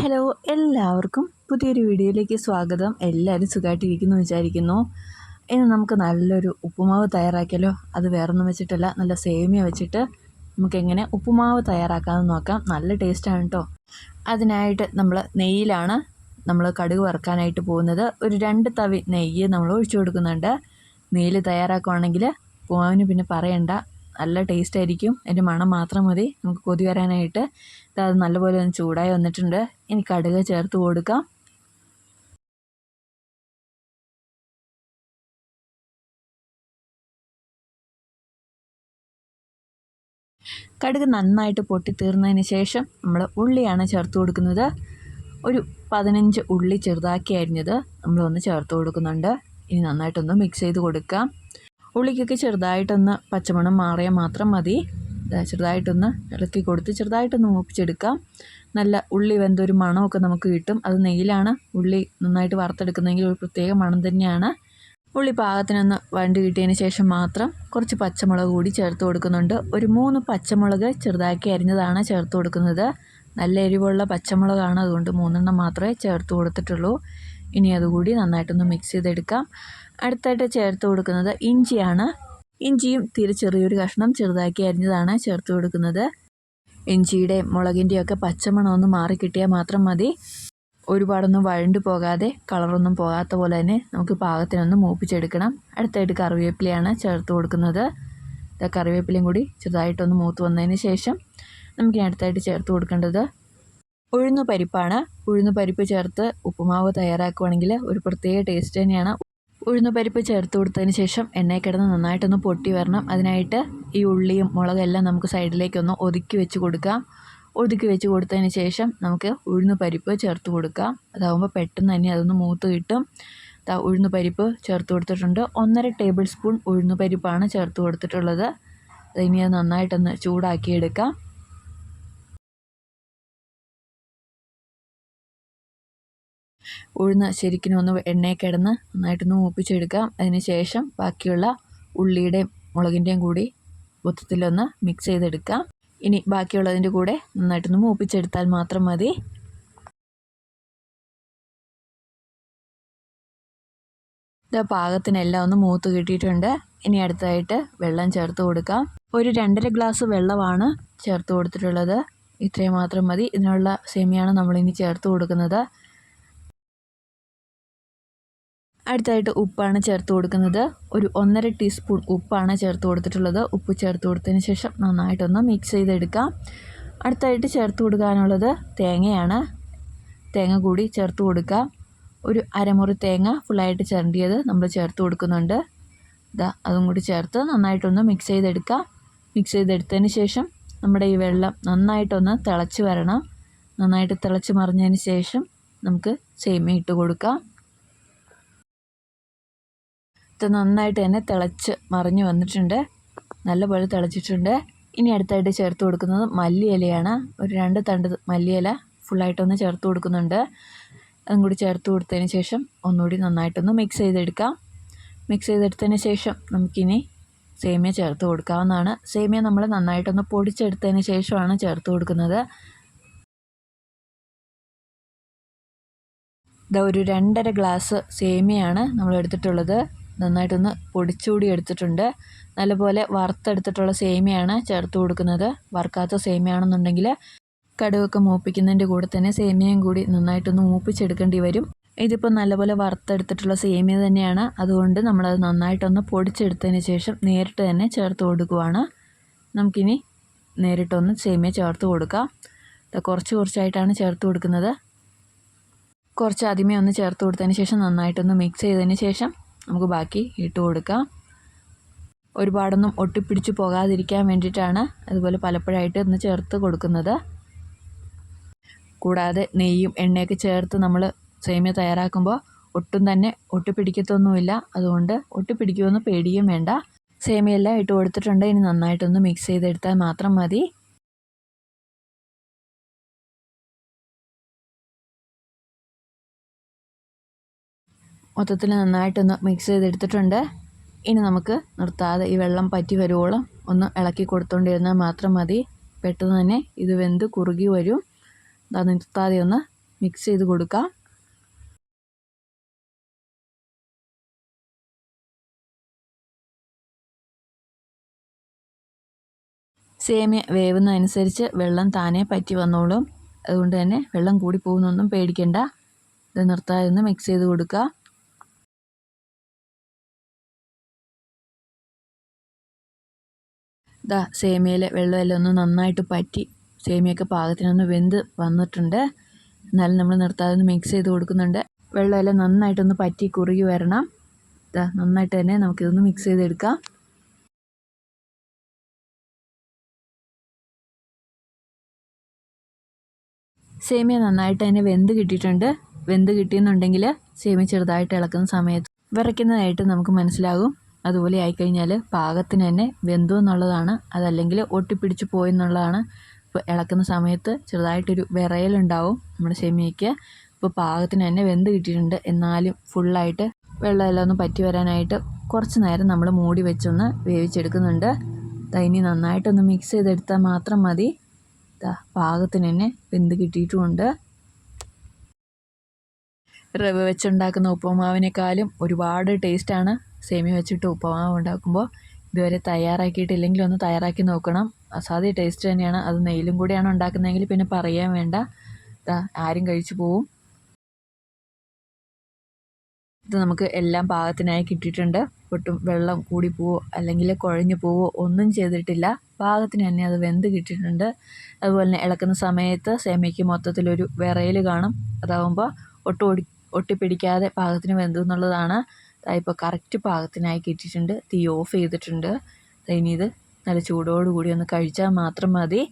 Hello എല്ലാവർക്കും പുതിയൊരു വീഡിയോയിലേക്ക് സ്വാഗതം. എല്ലാവരും സുഖമായിട്ടിരിക്കുന്നു വിചാരിക്കുന്നു. ഇന്ന് നമുക്ക് നല്ലൊരു ഉപ്പുമാവ് തയ്യാറാക്കിയാലോ? അത് വേറൊന്നും വെച്ചിട്ടല്ല നല്ല സേമിയ വെച്ചിട്ട് നമുക്കെങ്ങനെ ഉപ്പുമാവ് തയ്യാറാക്കാമെന്ന് നോക്കാം. നല്ല ടേസ്റ്റാണ് കേട്ടോ. അതിനായിട്ട് നമ്മൾ നെയ്യിലാണ് നമ്മൾ കടുക് വറുക്കാനായിട്ട് പോകുന്നത്. ഒരു രണ്ട് തവി നെയ്യ് നമ്മൾ ഒഴിച്ചു കൊടുക്കുന്നുണ്ട്. നെയ്യിൽ തയ്യാറാക്കുവാണെങ്കിൽ ഉപ്പുമാവിന് പിന്നെ പറയണ്ട. നല്ല ടേസ്റ്റ് ആയിരിക്കും. അതിന്റെ മണം മാത്രം മതി. നമുക്ക് കൊതി വരാനായിട്ട്. അത് നല്ലപോലെ ഒന്ന് ചൂടായി വന്നിട്ടുണ്ട്. ഇനി കടുക് ചേർത്ത് കൊടുക്കാം. കടുക് നന്നായിട്ട് പൊട്ടിത്തീർന്നതിന് ശേഷം നമ്മൾ ഉള്ളിയാണ് ചേർത്ത് കൊടുക്കുന്നത്. ഒരു പതിനഞ്ച് ഉള്ളി ചെറുതാക്കി അരിഞ്ഞത് നമ്മളൊന്ന് ചേർത്ത് കൊടുക്കുന്നുണ്ട്. ഇനി നന്നായിട്ടൊന്ന് മിക്സ് ചെയ്ത് കൊടുക്കാം. ഉള്ളിക്കൊക്കെ ചെറുതായിട്ടൊന്ന് പച്ചമണം മാറിയാൽ മാത്രം മതി. ചെറുതായിട്ടൊന്ന് ഇളക്കി കൊടുത്ത് ചെറുതായിട്ടൊന്ന് മൂപ്പിച്ചെടുക്കാം. നല്ല ഉള്ളി വെന്തൊരു മണമൊക്കെ നമുക്ക് കിട്ടും. അത് നെയ്യിലാണ്. ഉള്ളി നന്നായിട്ട് വറുത്തെടുക്കുന്നതെങ്കിൽ ഒരു പ്രത്യേക മണം തന്നെയാണ്. ഉള്ളി പാകത്തിനൊന്ന് വണ്ടി കിട്ടിയതിന് ശേഷം മാത്രം കുറച്ച് പച്ചമുളക് കൂടി ചേർത്ത് കൊടുക്കുന്നുണ്ട്. ഒരു മൂന്ന് പച്ചമുളക് ചെറുതാക്കി അരിഞ്ഞതാണ് ചേർത്ത് കൊടുക്കുന്നത്. നല്ല എരിവുള്ള പച്ചമുളകാണ്. അതുകൊണ്ട് മൂന്നെണ്ണം മാത്രമേ ചേർത്ത് കൊടുത്തിട്ടുള്ളൂ. ഇനി അതുകൂടി നന്നായിട്ടൊന്ന് മിക്സ് ചെയ്തെടുക്കാം. അടുത്തായിട്ട് ചേർത്ത് കൊടുക്കുന്നത് ഇഞ്ചിയാണ്. ഇഞ്ചിയും തീരെ ചെറിയൊരു കഷ്ണം ചെറുതാക്കി അരിഞ്ഞതാണ് ചേർത്ത് കൊടുക്കുന്നത്. ഇഞ്ചിയുടെ മുളകിന്റെയൊക്കെ പച്ചമണം ഒന്ന് മാറിക്കിട്ടിയാൽ മാത്രം മതി. ഒരുപാടൊന്നും വഴണ്ടു പോകാതെ കളറൊന്നും പോകാത്ത പോലെ തന്നെ നമുക്ക് പാകത്തിനൊന്ന് മൂപ്പിച്ചെടുക്കണം. അടുത്തായിട്ട് കറിവേപ്പിലയാണ് ചേർത്ത് കൊടുക്കുന്നത്. കറിവേപ്പിലയും കൂടി ചെറുതായിട്ടൊന്ന് മൂത്ത് വന്നതിന് ശേഷം നമുക്ക് അടുത്തായിട്ട് ചേർത്ത് കൊടുക്കേണ്ടത് ഉഴുന്ന് പരിപ്പാണ്. ഉഴുന്ന് പരിപ്പ് ചേർത്ത് ഉപ്പുമാവ് തയ്യാറാക്കുവാണെങ്കിൽ ഒരു പ്രത്യേക ടേസ്റ്റ് തന്നെയാണ്. ഉഴുന്ന് പരിപ്പ് ചേർത്ത് കൊടുത്തതിന് ശേഷം എണ്ണയിൽ കിടന്ന് നന്നായിട്ടൊന്ന് പൊട്ടി വരണം. അതിനായിട്ട് ഈ ഉള്ളിയും മുളകെല്ലാം നമുക്ക് സൈഡിലേക്കൊന്ന് ഒതുക്കി വെച്ച് കൊടുക്കാം. ഒതുക്കി വെച്ച് കൊടുത്തതിന് ശേഷം നമുക്ക് ഉഴുന്ന് പരിപ്പ് ചേർത്ത് കൊടുക്കാം. അതാകുമ്പോൾ പെട്ടെന്ന് തന്നെ അതൊന്ന് മൂത്ത് കിട്ടും. ഉഴുന്ന് പരിപ്പ് ചേർത്ത് കൊടുത്തിട്ടുണ്ട്. ഒന്നര ടേബിൾ സ്പൂൺ ഉഴുന്ന് പരിപ്പാണ് ചേർത്ത് കൊടുത്തിട്ടുള്ളത്. ഇനി അത് നന്നായിട്ടൊന്ന് ചൂടാക്കിയെടുക്കാം. ഉഴുന്ന് ശരിക്കും ഒന്ന് എണ്ണയിൽ കിടന്ന് നന്നായിട്ടൊന്ന് മൂപ്പിച്ചെടുക്കാം. അതിന് ശേഷം ബാക്കിയുള്ള ഉള്ളിയുടെയും മുളകിന്റെയും കൂടി മൊത്തത്തിലൊന്ന് മിക്സ് ചെയ്തെടുക്കാം. ഇനി ബാക്കിയുള്ളതിന്റെ കൂടെ നന്നായിട്ടൊന്ന് മൂപ്പിച്ചെടുത്താൽ മാത്രം മതി. ഇത് പാകത്തിനെല്ലാം ഒന്ന് മൂത്ത് കിട്ടിയിട്ടുണ്ട്. ഇനി അടുത്തായിട്ട് വെള്ളം ചേർത്ത് കൊടുക്കാം. ഒരു രണ്ടര ഗ്ലാസ് വെള്ളമാണ് ചേർത്ത് കൊടുത്തിട്ടുള്ളത്. ഇത്രയും മാത്രം മതി. ഇതിനുള്ള സേമിയാണ് നമ്മളിനി ചേർത്ത് കൊടുക്കുന്നത്. അടുത്തായിട്ട് ഉപ്പാണ് ചേർത്ത് കൊടുക്കുന്നത്. ഒരു ഒന്നര ടീസ്പൂൺ ഉപ്പാണ് ചേർത്ത് കൊടുത്തിട്ടുള്ളത്. ഉപ്പ് ചേർത്ത് കൊടുത്തതിന് ശേഷം നന്നായിട്ടൊന്ന് മിക്സ് ചെയ്തെടുക്കാം. അടുത്തായിട്ട് ചേർത്ത് കൊടുക്കാനുള്ളത് തേങ്ങയാണ്. തേങ്ങ കൂടി ചേർത്ത് കൊടുക്കാം. ഒരു അരമുറി തേങ്ങ ഫുള്ളായിട്ട് ചിരണ്ടിയത് നമ്മൾ ചേർത്ത് കൊടുക്കുന്നുണ്ട്. ഇതാ അതും കൂടി ചേർത്ത് നന്നായിട്ടൊന്ന് മിക്സ് ചെയ്തെടുക്കാം. മിക്സ് ചെയ്തെടുത്തതിന് ശേഷം നമ്മുടെ ഈ വെള്ളം നന്നായിട്ടൊന്ന് തിളച്ച് വരണം. നന്നായിട്ട് തിളച്ച് മറിഞ്ഞതിന് ശേഷം നമുക്ക് സേമിയ ഇട്ട് കൊടുക്കാം. ഇത് നന്നായിട്ട് തന്നെ തിളച്ച് മറിഞ്ഞു വന്നിട്ടുണ്ട്. നല്ലപോലെ തിളച്ചിട്ടുണ്ട്. ഇനി അടുത്തായിട്ട് ചേർത്ത് കൊടുക്കുന്നത് മല്ലിയിലയാണ്. ഒരു രണ്ട് തണ്ട് മല്ലിയില ഫുള്ളായിട്ടൊന്ന് ചേർത്ത് കൊടുക്കുന്നുണ്ട്. അതും കൂടി ചേർത്ത് കൊടുത്തതിന് ശേഷം ഒന്നുകൂടി നന്നായിട്ടൊന്ന് മിക്സ് ചെയ്തെടുക്കാം. മിക്സ് ചെയ്തെടുത്തതിന് ശേഷം നമുക്കിനി സേമിയ ചേർത്ത് കൊടുക്കാവുന്നതാണ്. സേമിയ നമ്മൾ നന്നായിട്ടൊന്ന് പൊടിച്ചെടുത്തതിന് ശേഷമാണ് ചേർത്ത് കൊടുക്കുന്നത്. ഇതാ ഒരു രണ്ടര ഗ്ലാസ് സേമിയാണ് നമ്മൾ എടുത്തിട്ടുള്ളത്. നന്നായിട്ടൊന്ന് പൊടിച്ചുകൂടി എടുത്തിട്ടുണ്ട്. നല്ലപോലെ വറുത്തെടുത്തിട്ടുള്ള സേമിയാണ് ചേർത്ത് കൊടുക്കുന്നത്. വറുക്കാത്ത സേമിയാണെന്നുണ്ടെങ്കിൽ കടുവൊക്കെ മൂപ്പിക്കുന്നതിന്റെ കൂടെ തന്നെ സേമിയയും കൂടി നന്നായിട്ടൊന്ന് മൂപ്പിച്ചെടുക്കേണ്ടി വരും. ഇതിപ്പോൾ നല്ലപോലെ വറുത്തെടുത്തിട്ടുള്ള സേമിയ തന്നെയാണ്. അതുകൊണ്ട് നമ്മളത് നന്നായിട്ടൊന്ന് പൊടിച്ചെടുത്തതിന് ശേഷം നേരിട്ട് തന്നെ ചേർത്ത് കൊടുക്കുവാണ്. നമുക്കിനി നേരിട്ടൊന്ന് സേമിയ ചേർത്ത് കൊടുക്കാം. കുറച്ച് കുറച്ചായിട്ടാണ് ചേർത്ത് കൊടുക്കുന്നത്. കുറച്ച് ആദ്യമേ ഒന്ന് ചേർത്ത് കൊടുത്തതിന് ശേഷം നന്നായിട്ടൊന്ന് മിക്സ് ചെയ്തതിന് ശേഷം നമുക്ക് ബാക്കി ഇട്ട് കൊടുക്കാം. ഒരുപാടൊന്നും ഒട്ടിപ്പിടിച്ച് പോകാതിരിക്കാൻ വേണ്ടിയിട്ടാണ് അതുപോലെ പലപ്പോഴായിട്ട് ഒന്ന് ചേർത്ത് കൊടുക്കുന്നത്. കൂടാതെ നെയ്യും എണ്ണയൊക്കെ ചേർത്ത് നമ്മൾ സേമിയ തയ്യാറാക്കുമ്പോൾ ഒട്ടും തന്നെ ഒട്ടിപ്പിടിക്കത്തൊന്നുമില്ല. അതുകൊണ്ട് ഒട്ടിപ്പിടിക്കുമെന്ന് പേടിയും വേണ്ട. സേമിയെല്ലാം ഇട്ട് കൊടുത്തിട്ടുണ്ട്. ഇനി നന്നായിട്ടൊന്ന് മിക്സ് ചെയ്തെടുത്താൽ മാത്രം മതി. മൊത്തത്തിൽ നന്നായിട്ടൊന്ന് മിക്സ് ചെയ്തെടുത്തിട്ടുണ്ട്. ഇനി നമുക്ക് നിർത്താതെ ഈ വെള്ളം പറ്റി വരുവോളം ഒന്ന് ഇളക്കി കൊടുത്തുകൊണ്ടിരുന്നാൽ മാത്രം മതി. പെട്ടെന്ന് തന്നെ ഇത് വെന്ത് കുറുകി വരും. അത് നിർത്താതെ ഒന്ന് മിക്സ് ചെയ്ത് കൊടുക്കാം. സേമിയ വേവുന്നതനുസരിച്ച് വെള്ളം താനേ പറ്റി വന്നോളും. അതുകൊണ്ട് തന്നെ വെള്ളം കൂടി പോകുന്നൊന്നും പേടിക്കണ്ട. ഇത് നിർത്താതെ ഒന്ന് മിക്സ് ചെയ്ത് കൊടുക്കുക ഇതാ സേമിയയിൽ വെള്ളമെല്ലാം ഒന്ന് നന്നായിട്ട് പറ്റി. സേമിയൊക്കെ പാകത്തിനൊന്ന് വെന്ത് വന്നിട്ടുണ്ട്. എന്നാലും നമ്മൾ നിർത്താതെ മിക്സ് ചെയ്ത് കൊടുക്കുന്നുണ്ട്. വെള്ളമെല്ലാം നന്നായിട്ടൊന്ന് പറ്റി കുറുകി വരണം. ഇതാ നന്നായിട്ട് തന്നെ നമുക്കിതൊന്ന് മിക്സ് ചെയ്തെടുക്കാം. സേമിയ നന്നായിട്ട് തന്നെ വെന്ത് കിട്ടിയിട്ടുണ്ട്. വെന്ത് കിട്ടിയെന്നുണ്ടെങ്കിൽ സേമിയ ചെറുതായിട്ട് ഇളക്കുന്ന സമയത്ത് വിറയ്ക്കുന്നതായിട്ട് നമുക്ക് മനസ്സിലാകും. അതുപോലെ ആയിക്കഴിഞ്ഞാൽ പാകത്തിന് തന്നെ വെന്തു എന്നുള്ളതാണ്. അതല്ലെങ്കിൽ ഒട്ടിപ്പിടിച്ച് പോയെന്നുള്ളതാണ് ഇപ്പോൾ ഇളക്കുന്ന സമയത്ത് ചെറുതായിട്ടൊരു വിറയലുണ്ടാവും നമ്മുടെ സെമിയയ്ക്ക് ഇപ്പോൾ പാകത്തിന് തന്നെ വെന്ത് കിട്ടിയിട്ടുണ്ട്. എന്നാലും ഫുള്ളായിട്ട് വെള്ളമെല്ലാം ഒന്ന് പറ്റി വരാനായിട്ട് കുറച്ച് നേരം നമ്മൾ മൂടി വെച്ചൊന്ന് വേവിച്ചെടുക്കുന്നുണ്ട്. ഇനി നന്നായിട്ടൊന്ന് മിക്സ് ചെയ്തെടുത്താൽ മാത്രം മതി. പാകത്തിന് തന്നെ വെന്ത് കിട്ടിയിട്ടുമുണ്ട് റവ വെച്ചുണ്ടാക്കുന്ന ഉപ്പുമാവിനേക്കാളും ഒരുപാട് ടേസ്റ്റാണ് സേമിയ വെച്ചിട്ട് ഉപ്പുമാവ് ഉണ്ടാക്കുമ്പോൾ ഇതുവരെ തയ്യാറാക്കിയിട്ടില്ലെങ്കിൽ ഒന്ന് തയ്യാറാക്കി നോക്കണം. അസാധ്യ ടേസ്റ്റ് തന്നെയാണ്. അത് നെയ്യിലും കൂടിയാണ് ഉണ്ടാക്കുന്നതെങ്കിൽ പിന്നെ പറയാൻ വേണ്ട. ആരും കഴിച്ചു പോവും. ഇത് നമുക്ക് എല്ലാം പാകത്തിനായി കിട്ടിയിട്ടുണ്ട്. ഒട്ടും വെള്ളം കൂടി പോവോ അല്ലെങ്കിൽ കുഴഞ്ഞു പോവോ ഒന്നും ചെയ്തിട്ടില്ല. പാകത്തിന് തന്നെ അത് വെന്ത് കിട്ടിയിട്ടുണ്ട്. അതുപോലെ തന്നെ ഇളക്കുന്ന സമയത്ത് സേമയ്ക്ക് മൊത്തത്തിലൊരു വിറയൽ കാണും. അതാവുമ്പോൾ ഒട്ടും ഒടി ഒട്ടിപ്പിടിക്കാതെ പാകത്തിന് വെന്തു എന്നുള്ളതാണ് ഇപ്പോൾ കറക്റ്റ് പാകത്തിനായി കിട്ടിയിട്ടുണ്ട്. തീ ഓഫ് ചെയ്തിട്ടുണ്ട്. ഇനി ഇത് നല്ല ചൂടോടുകൂടി ഒന്ന് കഴിച്ചാൽ മാത്രം മതി.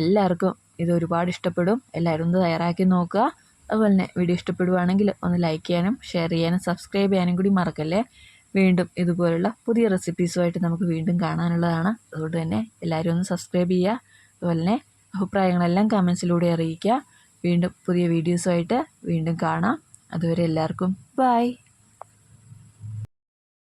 എല്ലാവർക്കും ഇത് ഒരുപാട് ഇഷ്ടപ്പെടും. എല്ലാവരും ഒന്ന് തയ്യാറാക്കി നോക്കുക. അതുപോലെ തന്നെ വീഡിയോ ഇഷ്ടപ്പെടുവാണെങ്കിൽ ഒന്ന് ലൈക്ക് ചെയ്യാനും ഷെയർ ചെയ്യാനും സബ്സ്ക്രൈബ് ചെയ്യാനും കൂടി മറക്കല്ലേ? വീണ്ടും ഇതുപോലുള്ള പുതിയ റെസിപ്പീസുമായിട്ട് നമുക്ക് വീണ്ടും കാണാനുള്ളതാണ്. അതുകൊണ്ട് തന്നെ എല്ലാവരും ഒന്ന് സബ്സ്ക്രൈബ് ചെയ്യുക. അതുപോലെ തന്നെ അഭിപ്രായങ്ങളെല്ലാം കമൻസിലൂടെ അറിയിക്കുക. വീണ്ടും പുതിയ വീഡിയോസുമായിട്ട് വീണ്ടും കാണാം. അതുവരെ എല്ലാവർക്കും ബൈ